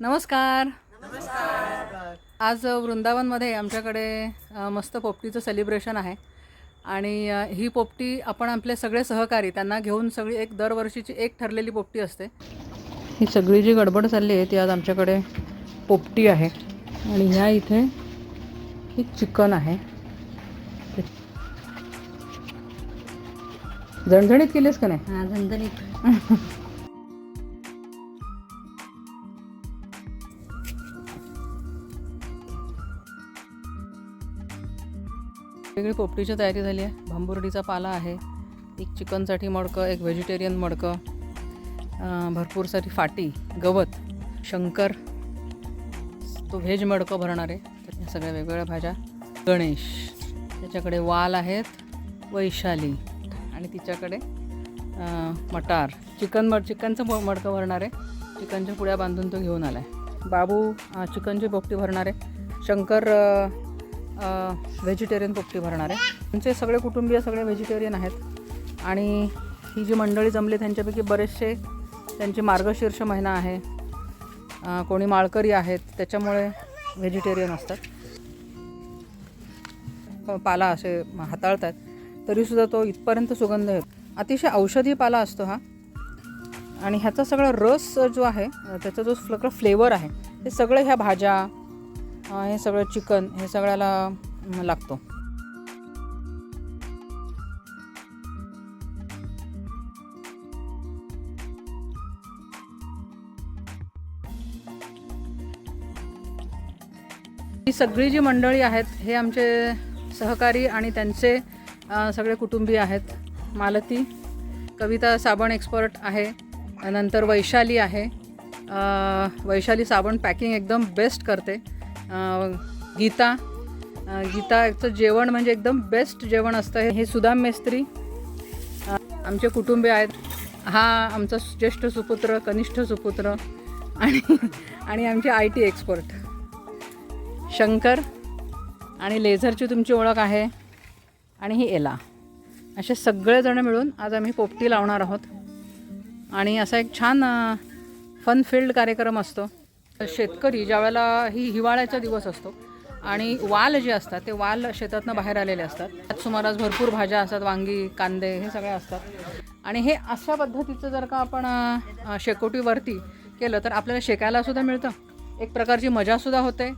नमस्कार. आज वृंदावनमध्ये आमच्याकडे मस्त पोपटीचं सेलिब्रेशन आहे. आणि ही पोपटी आपण आपले सगळे सहकारी त्यांना घेऊन सगळी एक दरवर्षीची एक ठरलेली पोपटी असते. ही सगळी जी गडबड चालली आहे ती आज आमच्याकडे पोपटी आहे. आणि ह्या इथे ही चिकन आहे. झणझणीत केलीस का नाही? हा झणझणीत. वेगळी पोपटीची तयारी झाली आहे. भांबुर्डीचा पाला आहे. एक चिकनसाठी मडकं एक व्हेजिटेरियन मडकं भरपूर सारी फाटी गवत शंकर. तो व्हेज मडकं भरणार आहे. तर सगळ्या वेगवेगळ्या भाज्या. गणेश. त्याच्याकडे वाल आहेत. वैशाली. आणि तिच्याकडे मटार. चिकन मड चिकनचं म- मडकं भरणार आहे. चिकनच्या पुड्या बांधून तो घेऊन आला आहे बाबू चिकनची पोपटी भरणार आहे. शंकर व्हेजिटेरियन पोपटी भरणार आहे. आमचे सगळे कुटुंबीय सगळे व्हेजिटेरियन आहेत. आणि ही जी मंडळी जमली त्यांच्यापैकी बरेचसे त्यांची मार्गशीर्ष महिना आहे. कोणी माळकरी आहेत त्याच्यामुळे व्हेजिटेरियन असतात. पाला असे हाताळतात. तरीसुद्धा तो इथपर्यंत सुगंध येतो. अतिशय औषधी पाला असतो हा. आणि ह्याचा सगळा रस जो आहे त्याचा जो सगळं फ्लेवर आहे ते सगळं ह्या भाज्या हे सगळं चिकन हे सगळ्याला लागतो. ही सगळी जी मंडळी आहेत हे आमचे सहकारी आणि त्यांचे सगळे कुटुंबीय आहेत. मालती कविता साबण एक्सपर्ट आहे नंतर वैशाली आहे. वैशाली साबण पॅकिंग एकदम बेस्ट करते. गीता गीताचं जेवण म्हणजे एकदम बेस्ट जेवण असतं हे- हे सुदाम मेस्त्री आमचे कुटुंबीय आहेत. हा आमचा ज्येष्ठ सुपुत्र कनिष्ठ सुपुत्र आणि आणि आमचे आय टी एक्सपर्ट शंकर आणि लेझरची तुमची ओळख आहे आणि ही एला. असे सगळेजण मिळून आज आम्ही पोपटी लावणार आहोत. आणि असा एक छान फन फील्ड कार्यक्रम असतो. शेतकरी ज्यावेळेला ही हिवाळ्याचा दिवस असतो आणि वाल जे असतात ते वाल शेतातनं बाहेर आलेले असतात. त्यात सुमारास भरपूर भाज्या असतात वांगी कांदे हे सगळे असतात. आणि हे अशा पद्धतीचं जर का आपण शेकोटीवरती केलं तर आपल्याला शेकायलासुद्धा मिळतं. एक प्रकारची मजासुद्धा होते.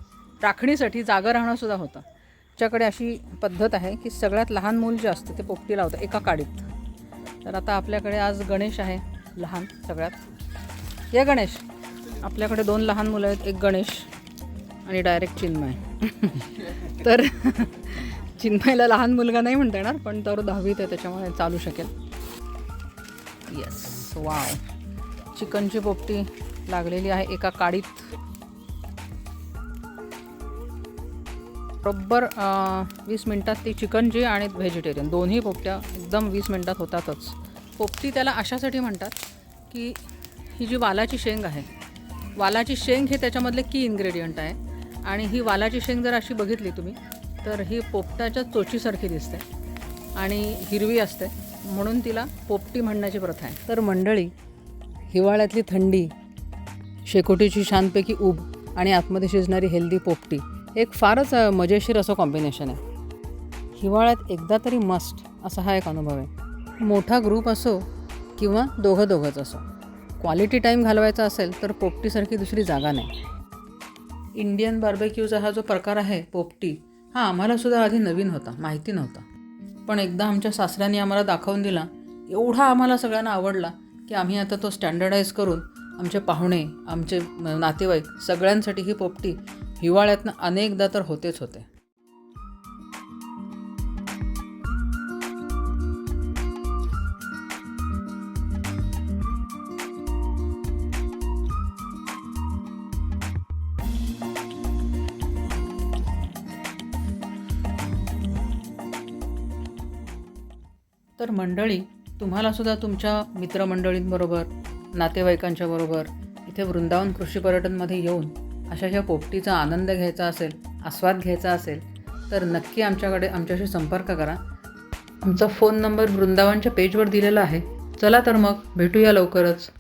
राखणीसाठी जागं राहणंसुद्धा होतं. त्याच्याकडे अशी पद्धत आहे की सगळ्यात लहान मूल जे असतं ते पोपटी लावतं एका काडीत. तर आता आपल्याकडे आज गणेश आहे लहान सगळ्यात. ये गणेश. आपल्याकडे दोन लहान मुलं आहेत एक गणेश आणि डायरेक्ट चिन्मय. तर चिन्मयला लहान मुलगा नाही म्हणता येणार पण तर दहावीत आहे त्याच्यामुळे चालू शकेल. येस वाव चिकनची पोपटी लागलेली आहे एका काडीत. बरोबर वीस मिनटात ती चिकनची आणि व्हेजिटेरियन दोन्ही पोपट्या एकदम वीस मिनटात होतातच. पोपटी त्याला अशासाठी म्हणतात की ही जी वालाची शेंग आहे वालाची शेंग हे त्याच्यामधले की इन्ग्रेडियंट आहे. आणि ही वालाची शेंग जर अशी बघितली तुम्ही तर ही पोपटाच्या चोचीसारखी दिसते. आणि हिरवी असते. म्हणून तिला पोपटी म्हणण्याची प्रथा आहे. तर मंडळी हिवाळ्यातली थंडी शेकोटीची छानपैकी उब आणि आतमध्ये शिजणारी हेल्दी पोपटी एक फारच मजेशीर असं कॉम्बिनेशन आहे. हिवाळ्यात एकदा तरी मस्ट असा हा एक अनुभव आहे. मोठा ग्रुप असो किंवा दोघं दोघंच असो. क्वालिटी टाईम घालवायचा असेल तर पोपटीसारखी दुसरी जागा नाही. इंडियन बार्बेक्यूचा हा जो प्रकार आहे पोपटी हा आम्हालासुद्धा आधी नवीन होता माहिती नव्हता. पण एकदा आमच्या सासऱ्यांनी आम्हाला दाखवून दिला एवढा आम्हाला सगळ्यांना आवडला की आम्ही आता तो स्टँडर्डाईज करून आमचे पाहुणे आमचे नातेवाईक सगळ्यांसाठी ही पोपटी हिवाळ्यातनं अनेकदा तर होतेच होते. तर मंडळी तुम्हालासुद्धा तुमच्या मित्रमंडळींबरोबर नातेवाईकांच्या बरोबर इथे वृंदावन कृषी पर्यटनमध्ये येऊन अशा ह्या पोपटीचा आनंद घ्यायचा असेल आस्वाद घ्यायचा असेल तर नक्की आमच्याकडे आमच्याशी संपर्क करा. आमचा फोन नंबर वृंदावनच्या पेजवर दिलेला आहे. चला तर मग भेटूया लवकरच.